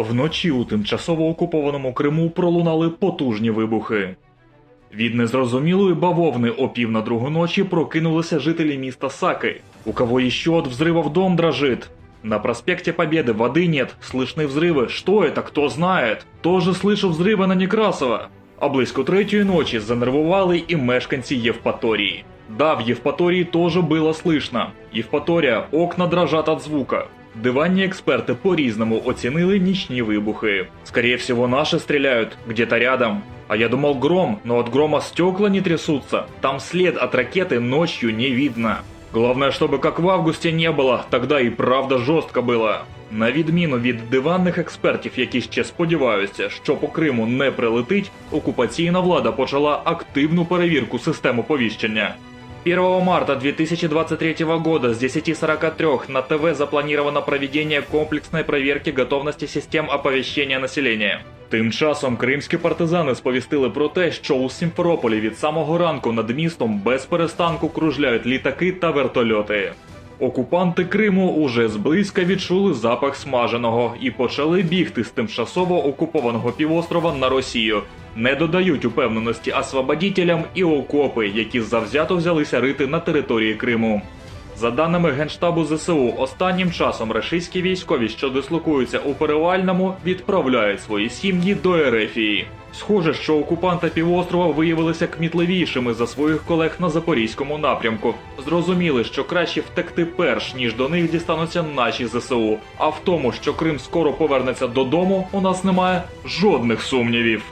Вночі у тимчасово окупованому Криму пролунали потужні вибухи. Від незрозумілої бавовни о пів на другу ночі прокинулися жителі міста Саки. У кого еще от взрывов дом дрожит. На проспекте Победы воды нет, слышны взрывы. Что это, кто знает? Тоже слышу взриви на Некрасова. А близько третьої ночі занервували і мешканці Євпаторії. Да, в Євпаторії теж було слышно. Євпаторія, окна дрожат от звука. Диванні експерти по-різному оцінили нічні вибухи. Скорее всего, наши стреляют, где-то рядом. А я думал гром, но от грома стекла не трясутся. Там след от ракеты ночью не видно. Главное, чтобы как в августе не было, тогда і правда жорстко було. На відміну від диванних експертів, які ще сподіваються, що по Криму не прилетить, окупаційна влада почала активну перевірку систем оповіщення. 1 марта 2023 года с 10.43 на ТВ запланировано проведение комплексной проверки готовности систем оповіщення населення. Тим часом кримські партизани сповістили про те, що у Сімферополі від самого ранку над містом без перестанку кружляють літаки та вертольоти. Окупанти Криму уже зблизька відчули запах смаженого і почали бігти з тимчасово окупованого півострова на Росію. Не додають упевненості освободітелям і окопи, які завзято взялися рити на території Криму. За даними Генштабу ЗСУ, останнім часом рашистські військові, що дислокуються у Перевальному, відправляють свої сім'ї до Ерефії. Схоже, що окупанти півострова виявилися кмітливішими за своїх колег на запорізькому напрямку. Зрозуміли, що краще втекти перш ніж до них дістануться наші ЗСУ. А в тому, що Крим скоро повернеться додому, у нас немає жодних сумнівів.